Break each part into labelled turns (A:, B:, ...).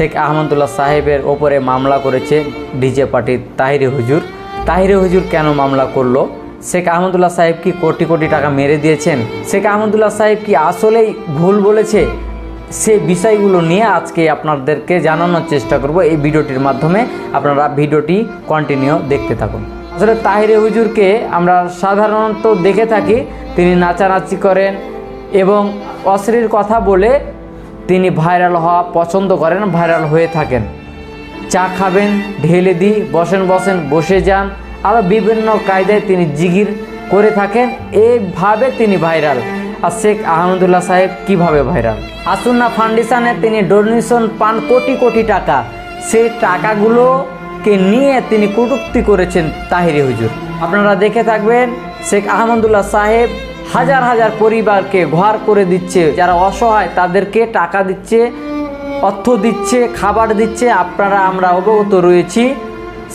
A: শেখ আহমদুল্লাহ সাহেবের ওপরে মামলা করেছে ডিজে পার্টির তাহিরে হুজুর। তাহিরে হুজুর কেন মামলা করল? শেখ আহমদুল্লাহ সাহেব কি কোটি কোটি টাকা মেরে দিয়েছেন? শেখ আহমদুল্লাহ সাহেব কি আসলেই ভুল বলেছে? সে বিষয়গুলো নিয়ে আজকে আপনাদেরকে জানানোর চেষ্টা করব এই ভিডিওটির মাধ্যমে। আপনারা ভিডিওটি কন্টিনিউ দেখতে থাকুন। আসলে তাহিরে হুজুরকে আমরা সাধারণত দেখে থাকি। তিনি নাচানাচি করেন এবং অশ্লীল কথা বলে তিনি ভাইরাল হওয়া পছন্দ করেন, ভাইরাল হয়ে থাকেন। চা খাবেন, ঢেলে দিই বসেন বসেন, বসে যান। আরও বিভিন্ন কায়দায় তিনি জিগির করে থাকেন এইভাবে তিনি ভাইরাল। আর শেখ আহমদুল্লাহ সাহেব কীভাবে ভাইরাল? আসুন্না ফাউন্ডেশনে তিনি ডোনেশন পান কোটি কোটি টাকা। সেই টাকাগুলোকে নিয়ে তিনি কটূক্তি করেছেন তাহিরি হুজুর। আপনারা দেখে থাকবেন, শেখ আহমদুল্লাহ সাহেব হাজার হাজার পরিবারকে ঘর করে দিচ্ছে। যারা অসহায়, তাদেরকে টাকা দিচ্ছে, অর্থ দিচ্ছে, খাবার দিচ্ছে। আপনারা, আমরা অবগত রয়েছি।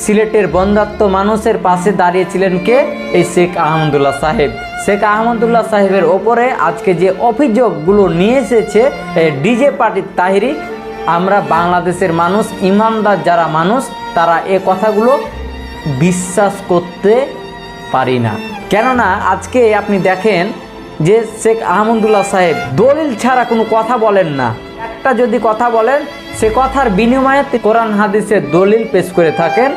A: সিলেটের বন্ধাত্ম মানুষের পাশে দাঁড়িয়েছিলেন কে? এই শেখ আহমদুল্লাহ সাহেব। শেখ আহমদুল্লাহ সাহেবের ওপরে আজকে যে অভিযোগগুলো নিয়ে এসেছে ডিজে পার্টির তাহিরি, আমরা বাংলাদেশের মানুষ, ইমানদার যারা মানুষ, তারা এ কথাগুলো বিশ্বাস করতে পারি না। কেননা আজকে আপনি দেখেন যে শেখ আহমদুল্লাহ সাহেব দলিল ছাড়া কোনো কথা বলেন না। একটা যদি কথা বলেন, সে কথার বিনিময়ে কোরআন হাদিসের দলিল পেশ করে থাকেন।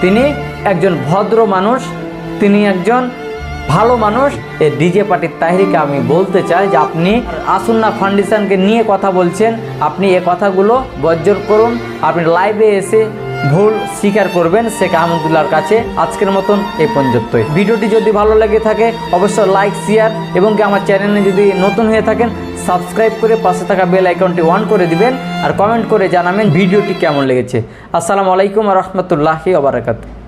A: তিনি একজন ভদ্র মানুষ, তিনি একজন ভালো মানুষ। এই ডিজে পার্টির তাহিরিকে আমি বলতে চাই যে আপনি আসুন্না ফাউন্ডেশনকে নিয়ে কথা বলছেন। আপনি এ কথাগুলো বর্জন করুন। আপনি লাইভে এসে ভুল স্বীকার করবেন, শেখ আহমদুল্লাহর কাছে আজকের মতন এ পর্যন্তই। ভিডিওটি যদি ভালো লেগে থাকে, অবশ্যই লাইক শেয়ার এবং কি আমার চ্যানেলে যদি নতুন হয়ে থাকেন সাবস্ক্রাইব করে পাশে থাকা বেল আইকনটি অন করে দিবেন আর কমেন্ট করে জানাবেন ভিডিওটি কেমন লেগেছে। আসসালামু আলাইকুম রহমতুল্লাহি ওবরাকাতু